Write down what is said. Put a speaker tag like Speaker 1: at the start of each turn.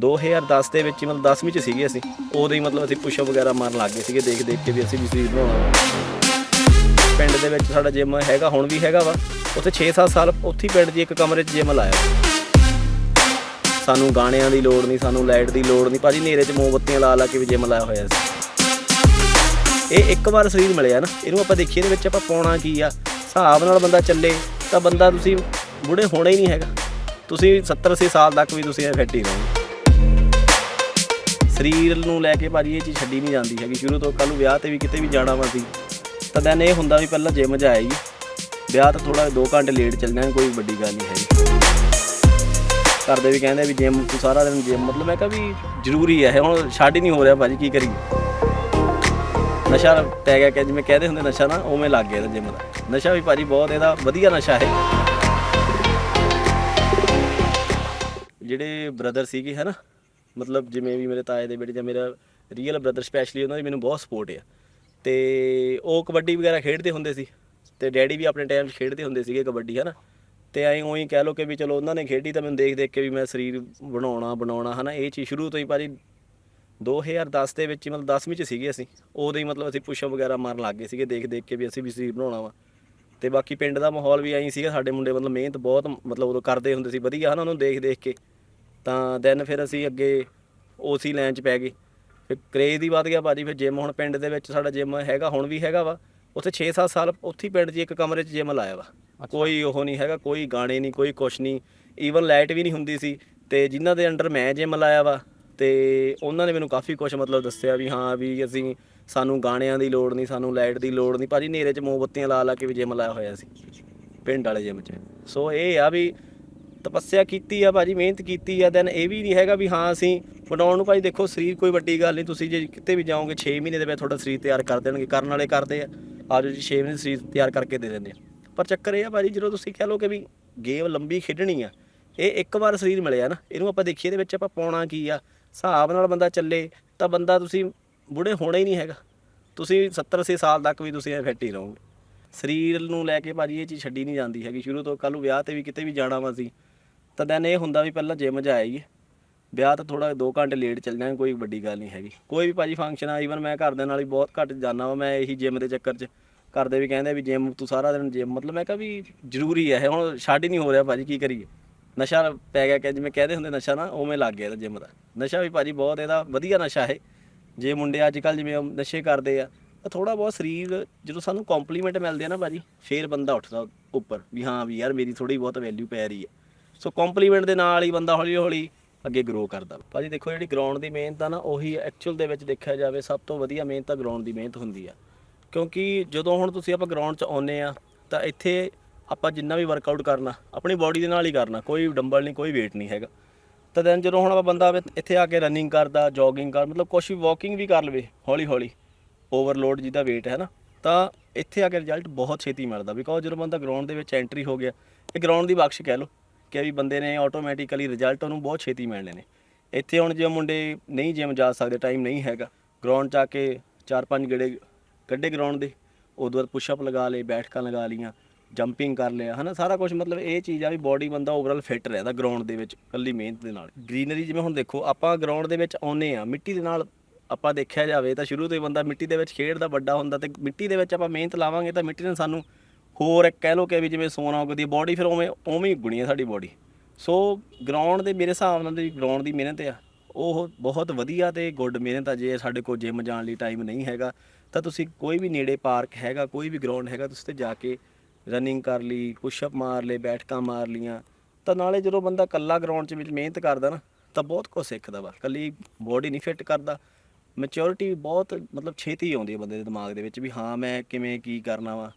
Speaker 1: 2010 ਦੇ ਵਿੱਚ ਮਤਲਬ 10ਵੀਂ ਚ ਸੀਗੇ ਅਸੀਂ। ਉਦੋਂ ਹੀ ਮਤਲਬ ਅਸੀਂ ਪੁਸ਼ਅਪ ਵਗੈਰਾ ਮਾਰਨ ਲੱਗ ਗਏ ਸੀਗੇ, ਦੇਖ ਦੇਖ ਕੇ ਵੀ ਅਸੀਂ ਵੀ ਸਰੀਰ ਬਣਾਉਣਾ। ਪਿੰਡ ਦੇ ਵਿੱਚ ਸਾਡਾ ਜਿਮ ਹੈਗਾ, ਹੁਣ ਵੀ ਹੈਗਾ ਵਾ। ਉੱਥੇ 6-7 ਸਾਲ ਉੱਥੇ ਹੀ ਪਿੰਡ 'ਚ ਇੱਕ ਕਮਰੇ 'ਚ ਜਿਮ ਲਾਇਆ। ਸਾਨੂੰ ਗਾਣਿਆਂ ਦੀ ਲੋੜ ਨਹੀਂ, ਸਾਨੂੰ ਲਾਈਟ ਦੀ ਲੋੜ ਨਹੀਂ। ਭਾਜੀ ਨੇਰੇ 'ਚ ਮੋਮਬੱਤੀਆਂ ਲਾ ਲਾ ਕੇ ਵੀ ਜਿਮ ਲਾਇਆ ਹੋਇਆ ਸੀ। ਇਹ ਇੱਕ ਵਾਰ ਸਰੀਰ ਮਿਲਿਆ ਨਾ, ਇਹਨੂੰ ਆਪਾਂ ਦੇਖੀਏ ਇਹਦੇ ਵਿੱਚ ਆਪਾਂ ਪਾਉਣਾ ਕੀ ਆ। ਹਿਸਾਬ ਨਾਲ ਬੰਦਾ ਚੱਲੇ, ਤਾਂ ਬੰਦਾ ਤੁਸੀਂ ਬੁੜੇ ਹੋਣਾ ਹੀ ਨਹੀਂ ਹੈਗਾ। ਤੁਸੀਂ 70 80 ਸਾਲ ਤੱਕ ਵੀ ਤੁਸੀਂ ਫਿੱਟ ਹੀ ਰਹੋਗੇ। ਸਰੀਰ ਨੂੰ ਲੈ ਕੇ ਭਾਜੀ ਇਹ ਚੀਜ਼ ਛੱਡੀ ਨਹੀਂ ਜਾਂਦੀ ਹੈਗੀ। ਸ਼ੁਰੂ ਤੋਂ ਕੱਲ ਨੂੰ ਵਿਆਹ ਤੇ ਵੀ ਕਿਤੇ ਵੀ ਜਾਣਾ ਵਾ ਸੀ। ਤਾਂ ਦੈਨ ਇਹ ਹੁੰਦਾ ਵੀ ਪਹਿਲਾਂ ਜਿਮ ਜਾਏਗੀ ਵਿਆਹ ਤਾਂ ਥੋੜਾ 2 ਘੰਟੇ ਲੇਟ ਚੱਲ ਜਾਣਾ ਕੋਈ ਵੱਡੀ ਗੱਲ ਨਹੀਂ ਹੈਗੀ। ਘਰ ਦੇ ਵੀ ਕਹਿੰਦੇ ਵੀ ਜਿਮ ਤੂੰ ਸਾਰਾ ਦਿਨ ਜਿਮ ਮਤਲਬ ਮੈਂ ਕਿਹਾ ਵੀ ਜ਼ਰੂਰੀ ਹੈ ਹੁਣ ਛੱਡ ਹੀ ਨਹੀਂ ਹੋ ਰਿਹਾ ਭਾਜੀ, ਕੀ ਕਰੀਏ? ਨਸ਼ਾ ਪੈ ਗਿਆ, ਕਿ ਜਿਵੇਂ ਕਹਦੇ ਹੁੰਦੇ ਨਸ਼ਾ ਨਾ, ਉਵੇਂ ਲੱਗ ਗਿਆ ਇਹਦਾ ਜਿਮ ਦਾ। ਨਸ਼ਾ ਵੀ ਭਾਜੀ ਬਹੁਤ, ਇਹਦਾ ਵਧੀਆ ਨਸ਼ਾ ਹੈ। ਜਿਹੜੇ ਬ੍ਰਦਰ ਸੀਗੇ ਹੈ ਨਾ ਮਤਲਬ ਜਿਵੇਂ ਵੀ ਮੇਰੇ ਤਾਏ ਦੇ ਬੇਟੇ ਜਾਂ ਮੇਰਾ ਰੀਅਲ ਬ੍ਰਦਰ ਸਪੈਸ਼ਲੀ ਉਹਨਾਂ ਦੀ ਮੈਨੂੰ ਬਹੁਤ ਸਪੋਰਟ ਆ। ਤੇ ਉਹ ਕਬੱਡੀ ਵਗੈਰਾ ਖੇਡਦੇ ਹੁੰਦੇ ਸੀ ਤੇ ਡੈਡੀ ਵੀ ਆਪਣੇ ਟਾਈਮ 'ਚ ਖੇਡਦੇ ਹੁੰਦੇ ਸੀਗੇ ਕਬੱਡੀ ਹੈ ਨਾ ਤੇ ਐਂ ਉਹੀ ਕਹਿ ਲਓ ਕਿ ਵੀ ਚਲੋ ਉਹਨਾਂ ਨੇ ਖੇਡੀ ਤਾਂ ਮੈਨੂੰ ਦੇਖ ਦੇਖ ਕੇ ਵੀ ਮੈਂ ਸਰੀਰ ਬਣਾਉਣਾ ਬਣਾਉਣਾ ਹੈ ਨਾ ਇਹ ਚੀਜ਼ ਸ਼ੁਰੂ ਤੋਂ ਹੀ ਭਾਜੀ 2010 ਦੇ ਵਿੱਚ ਮਤਲਬ 10ਵੀਂ ਚ ਸੀਗੇ ਅਸੀਂ। ਉਦੋਂ ਹੀ ਮਤਲਬ ਅਸੀਂ ਪੁਸ਼ਅਪ ਵਗੈਰਾ ਮਾਰਨ ਲੱਗ ਗਏ ਸੀਗੇ, ਦੇਖ ਦੇਖ ਕੇ ਵੀ ਅਸੀਂ ਵੀ ਸਰੀਰ ਬਣਾਉਣਾ ਵਾ। ਤੇ ਬਾਕੀ ਪਿੰਡ ਦਾ ਮਾਹੌਲ ਵੀ ਐਂ ਸੀਗਾ, ਸਾਡੇ ਮੁੰਡੇ ਮਤਲਬ ਮਿਹਨਤ ਬਹੁਤ ਮਤਲਬ ਉਦੋਂ ਕਰਦੇ ਹੁੰਦੇ ਸੀ, ਵਧੀਆ, ਹਨਾ? ਉਹਨੂੰ ਦੇਖ ਦੇਖ ਕੇ। ਤਾਂ ਦੈਨ ਫਿਰ ਅਸੀਂ ਅੱਗੇ ਉਸੀ ਲਾਈਨ 'ਚ ਪੈ ਗਏ। ਫਿਰ ਕਰੇਜ਼ ਦੀ ਵੱਧ ਗਿਆ ਭਾਜੀ ਫਿਰ ਜਿਮ ਹੁਣ ਪਿੰਡ ਦੇ ਵਿੱਚ ਸਾਡਾ ਜਿਮ ਹੈਗਾ ਹੁਣ ਵੀ ਹੈਗਾ ਵਾ। ਉੱਥੇ 6-7 ਸਾਲ ਉੱਥੇ ਹੀ ਪਿੰਡ 'ਚ ਇੱਕ ਕਮਰੇ 'ਚ ਜਿਮ ਲਾਇਆ ਵਾ। ਕੋਈ ਉਹ ਨਹੀਂ ਹੈਗਾ ਕੋਈ ਗਾਣੇ ਨਹੀਂ ਕੋਈ ਕੁਛ ਨਹੀਂ। ਈਵਨ ਲਾਈਟ ਵੀ ਨਹੀਂ ਹੁੰਦੀ ਸੀ। ਤੇ ਜਿਨ੍ਹਾਂ ਦੇ ਅੰਡਰ ਮੈਂ ਜਿਮ ਲਾਇਆ ਵਾ ਤੇ ਉਹਨਾਂ ਨੇ ਮੈਨੂੰ ਕਾਫੀ ਕੁਝ ਮਤਲਬ ਦੱਸਿਆ ਵੀ ਹਾਂ ਵੀ ਅਸੀਂ ਸਾਨੂੰ ਗਾਣਿਆਂ ਦੀ ਲੋੜ ਨਹੀਂ ਸਾਨੂੰ ਲਾਈਟ ਦੀ ਲੋੜ ਨਹੀਂ। ਭਾਜੀ ਨੇਰੇ 'ਚ ਮੋਮਬੱਤੀਆਂ ਲਾ ਲਾ ਕੇ ਵੀ ਜਿਮ ਲਾਇਆ ਹੋਇਆ ਸੀ। ਪਿੰਡ ਵਾਲੇ ਜਿਮ 'ਚ। ਸੋ ਇਹ ਆ ਵੀ ਤਪੱਸਿਆ ਕੀਤੀ ਆ, ਭਾਜੀ ਮਿਹਨਤ ਕੀਤੀ ਆ ਦੈਨ ਇਹ ਵੀ ਨਹੀਂ ਹੈਗਾ ਵੀ ਹਾਂ ਅਸੀਂ ਬਣਾਉਣ ਨੂੰ ਭਾਜੀ ਦੇਖੋ ਸਰੀਰ ਕੋਈ ਵੱਡੀ ਗੱਲ ਨਹੀਂ, ਤੁਸੀਂ ਜੇ ਕਿਤੇ ਵੀ ਜਾਓਗੇ 6 ਮਹੀਨੇ ਦੇ ਵਿੱਚ ਤੁਹਾਡਾ ਸਰੀਰ ਤਿਆਰ ਕਰ ਦੇਣਗੇ, ਕਰਨ ਵਾਲੇ ਕਰਦੇ ਆ ਆਜੋ ਜੀ 6 ਮਹੀਨੇ ਸਰੀਰ ਤਿਆਰ ਕਰਕੇ ਦੇ ਦਿੰਦੇ ਆ। ਪਰ ਚੱਕਰ ਇਹ ਆ ਭਾਜੀ, ਜਦੋਂ ਤੁਸੀਂ ਕਹਿ ਲਓ ਕਿ ਵੀ ਗੇਮ ਲੰਬੀ ਖੇਡਣੀ ਆ, ਇਹ ਇੱਕ ਵਾਰ ਸਰੀਰ ਮਿਲਿਆ ਨਾ, ਇਹਨੂੰ ਆਪਾਂ ਦੇਖੀਏ ਇਹਦੇ ਵਿੱਚ ਆਪਾਂ ਪਾਉਣਾ ਕੀ ਆ, ਹਿਸਾਬ ਨਾਲ ਬੰਦਾ ਚੱਲੇ, ਤਾਂ ਬੰਦਾ ਤੁਸੀਂ ਬੁੜੇ ਹੋਣਾ ਹੀ ਨਹੀਂ ਹੈਗਾ। ਤੁਸੀਂ 70 80 ਸਾਲ ਤੱਕ ਵੀ ਤੁਸੀਂ ਫਿੱਟ ਹੀ ਰਹੋਗੇ। ਸਰੀਰ ਨੂੰ ਲੈ ਕੇ ਭਾਜੀ ਇਹ ਚੀਜ਼ ਛੱਡੀ ਨਹੀਂ ਜਾਂਦੀ ਹੈਗੀ, ਸ਼ੁਰੂ ਤੋਂ ਕੱਲ ਨੂੰ ਵਿਆਹ ਤੇ ਵੀ ਕਿਤੇ ਵੀ ਜਾਣਾ ਵਾ ਸੀ ਤਾਂ ਦੈਨ ਇਹ ਹੁੰਦਾ ਵੀ ਪਹਿਲਾਂ ਜਿਮ ਜਾਏਗੀ ਵਿਆਹ ਤਾਂ ਥੋੜਾ 2 ਘੰਟੇ ਲੇਟ ਚੱਲ ਜਾਣਾ, ਕੋਈ ਵੱਡੀ ਗੱਲ ਨਹੀਂ ਹੈਗੀ। ਕੋਈ ਵੀ ਭਾਜੀ ਫੰਕਸ਼ਨ ਆ ਈਵਨ ਮੈਂ ਘਰ ਦੇ ਨਾਲ ਹੀ ਬਹੁਤ ਘੱਟ ਜਾਂਦਾ ਵਾ, ਮੈਂ ਇਹੀ ਜਿਮ ਦੇ ਚੱਕਰ 'ਚ। ਘਰ ਦੇ ਵੀ ਕਹਿੰਦੇ ਵੀ ਜਿਮ ਤੂੰ ਸਾਰਾ ਦਿਨ ਜਿਮ ਮਤਲਬ ਮੈਂ ਕਿਹਾ ਵੀ ਜ਼ਰੂਰੀ ਹੈ ਇਹ ਹੁਣ ਛੱਡ ਹੀ ਨਹੀਂ ਹੋ ਰਿਹਾ ਭਾਜੀ, ਕੀ ਕਰੀਏ? ਨਸ਼ਾ ਪੈ ਗਿਆ ਕਿ ਜਿਵੇਂ ਕਹਦੇ ਹੁੰਦੇ ਨਸ਼ਾ ਨਾ, ਉਵੇਂ ਲੱਗ ਗਿਆ ਇਹਦਾ ਜਿਮ ਦਾ। ਨਸ਼ਾ ਵੀ ਭਾਜੀ ਬਹੁਤ ਇਹਦਾ ਵਧੀਆ ਨਸ਼ਾ ਹੈ ਜੇ ਮੁੰਡੇ ਅੱਜ ਕੱਲ ਜਿਵੇਂ ਨਸ਼ੇ ਕਰਦੇ ਆ, ਤਾਂ ਥੋੜਾ ਬਹੁਤ ਸਰੀਰ ਜਦੋਂ ਸਾਨੂੰ ਕੰਪਲੀਮੈਂਟ ਮਿਲਦੇ ਆ ਨਾ ਭਾਜੀ, ਫੇਰ ਬੰਦਾ ਉੱਠਦਾ ਉੱਪਰ, ਵੀ ਹਾਂ ਵੀ ਯਾਰ ਮੇਰੀ ਥੋੜੀ ਬਹੁਤ ਵੈਲਿਊ ਪੈ ਰਹੀ ਹੈ। ਸੋ ਕੰਪਲੀਮੈਂਟ ਦੇ ਨਾਲ ਹੀ ਬੰਦਾ ਹੌਲੀ ਹੌਲੀ ਅੱਗੇ ਗਰੋ ਕਰਦਾ। ਭਾਜੀ ਦੇਖੋ ਜਿਹੜੀ ਗਰਾਊਂਡ ਦੀ ਮਿਹਨਤ ਆ ਨਾ, ਉਹੀ ਐਕਚੁਅਲ ਦੇ ਵਿੱਚ ਦੇਖਿਆ ਜਾਵੇ, ਸਭ ਤੋਂ ਵਧੀਆ ਮਿਹਨਤ ਤਾਂ ਗਰਾਊਂਡ ਦੀ ਮਿਹਨਤ ਹੁੰਦੀ ਆ। ਕਿਉਂਕਿ ਜਦੋਂ ਹੁਣ ਤੁਸੀਂ ਆਪਾਂ ਗਰਾਊਂਡ 'ਚ ਆਉਨੇ ਆ, ਤਾਂ ਇੱਥੇ ਆਪਾਂ ਜਿੰਨਾ ਵੀ ਵਰਕਆਊਟ ਕਰਨਾ, ਆਪਣੀ ਬਾਡੀ ਦੇ ਨਾਲ ਹੀ ਕਰਨਾ, ਕੋਈ ਡੰਬਲ ਨਹੀਂ, ਕੋਈ weight ਨਹੀਂ ਹੈਗਾ। ਤਾਂ ਦੈਨ ਜਦੋਂ ਹੁਣ ਆਪਾਂ ਬੰਦਾ ਇੱਥੇ ਆ ਕੇ ਰਨਿੰਗ ਕਰਦਾ ਜੋਗਿੰਗ ਕਰ, ਮਤਲਬ ਕੁਛ ਵੀ ਵਾਕਿੰਗ ਵੀ ਕਰ ਲਵੇ, ਹੌਲੀ ਹੌਲੀ ਓਵਰਲੋਡ ਜਿਹਦਾ weight ਹੈ ਨਾ, ਤਾਂ ਇੱਥੇ ਆ ਕੇ ਰਿਜ਼ਲਟ ਬਹੁਤ ਛੇਤੀ ਮਿਲਦਾ। ਬਿਕੋਜ਼ ਜਦੋਂ ਬੰਦਾ ਗਰਾਊਂਡ ਦੇ ਵਿੱਚ ਐਂਟਰੀ ਹੋ ਗਿਆ, ਇਹ ਗਰਾਊਂਡ ਦੀ ਬਖਸ਼ ਕਹਿ ਲਓ। ਕਿ ਵੀ ਬੰਦੇ ਨੇ ਆਟੋਮੈਟਿਕਲੀ ਰਿਜ਼ਲਟ ਉਹਨੂੰ ਬਹੁਤ ਛੇਤੀ ਮਿਲਣੇ ਨੇ। ਇੱਥੇ ਹੁਣ ਜੇ ਮੁੰਡੇ ਨਹੀਂ ਜਿਮ ਜਾ ਸਕਦੇ ਟਾਈਮ ਨਹੀਂ ਹੈਗਾ। ਗਰਾਊਂਡ 'ਚ ਆ ਕੇ ਚਾਰ ਪੰਜ ਗੇੜੇ ਕੱਢੇ ਗਰਾਊਂਡ ਦੇ, ਉਦੋਂ ਬਾਅਦ ਪੁਸ਼ਅਪ ਲਗਾ ਲਏ, ਬੈਠਕਾਂ ਲਗਾ ਲੀਆਂ ਜੰਪਿੰਗ ਕਰ ਲਿਆ, ਹਨਾ, ਸਾਰਾ ਕੁਝ ਮਤਲਬ ਇਹ ਚੀਜ਼ ਆ ਵੀ ਬਾਡੀ ਬੰਦਾ ਓਵਰਆਲ ਫਿੱਟ ਰਹਿੰਦਾ ਗਰਾਊਂਡ ਦੇ ਵਿੱਚ ਕੱਲੀ ਮਿਹਨਤ ਦੇ ਨਾਲ। ਗ੍ਰੀਨਰੀ ਜਿਵੇਂ ਹੁਣ ਦੇਖੋ, ਆਪਾਂ ਗਰਾਊਂਡ ਦੇ ਵਿੱਚ ਆਉਨੇ ਆ ਮਿੱਟੀ ਦੇ ਨਾਲ ਆਪਾਂ ਦੇਖਿਆ ਜਾਵੇ ਤਾਂ ਸ਼ੁਰੂ ਤੋਂ ਹੀ ਬੰਦਾ ਮਿੱਟੀ ਦੇ ਵਿੱਚ ਖੇਡਦਾ, ਵੱਡਾ ਹੁੰਦਾ ਤੇ ਮਿੱਟੀ ਦੇ ਵਿੱਚ ਆਪਾਂ ਮਿਹਨਤ ਲਾਵਾਂਗੇ ਤਾਂ ਮਿੱਟੀ ਨੇ ਸਾਨੂੰ ਹੋਰ ਇੱਕ ਕਹਿ ਲਓ ਕਿ ਵੀ ਜਿਵੇਂ ਸੋਨਾ ਉਗਦੀ ਬਾਡੀ ਫਿਰ ਉਵੇਂ ਉਵੇਂ ਹੀ ਗੁਣੀ ਆ ਸਾਡੀ ਬਾਡੀ ਸੋ ਗਰਾਊਂਡ ਦੇ ਮੇਰੇ ਹਿਸਾਬ ਨਾਲ ਜਿਹੜੀ ਗਰਾਊਂਡ ਦੀ ਮਿਹਨਤ ਆ। ਉਹ ਬਹੁਤ ਵਧੀਆ ਤੇ ਗੁੱਡ ਮਿਹਨਤ ਆ, ਜੇ ਸਾਡੇ ਕੋਲ ਜਿਮ ਜਾਣ ਲਈ ਟਾਈਮ ਨਹੀਂ ਹੈਗਾ, ਤਾਂ ਤੁਸੀਂ ਕੋਈ ਵੀ ਨੇੜੇ ਪਾਰਕ ਹੈਗਾ, ਕੋਈ ਵੀ ਗਰਾਊਂਡ ਹੈਗਾ, ਤੁਸੀਂ ਤੇ ਜਾ ਕੇ ਰਨਿੰਗ ਕਰ ਲਈ ਪੁਸ਼ਅਪ ਮਾਰ ਲਏ, ਬੈਠਕਾਂ ਮਾਰ ਲੀਆਂ ਤਾਂ ਨਾਲੇ ਜਦੋਂ ਬੰਦਾ ਕੱਲਾ ਗਰਾਊਂਡ 'ਚ ਵਿੱਚ ਮਿਹਨਤ ਕਰਦਾ ਨਾ, ਤਾਂ ਬਹੁਤ ਕੁਝ ਸਿੱਖਦਾ ਵਾ। ਕੱਲੀ ਬੋਡੀ ਨਹੀਂ ਫਿੱਟ ਕਰਦਾ। ਮੈਚੁਰਿਟੀ ਬਹੁਤ ਮਤਲਬ ਛੇਤੀ ਆਉਂਦੀ ਹੈ ਬੰਦੇ ਦੇ ਦਿਮਾਗ ਦੇ ਵਿੱਚ ਵੀ, ਹਾਂ, ਮੈਂ ਕਿਵੇਂ ਕੀ ਕਰਨਾ ਵਾ।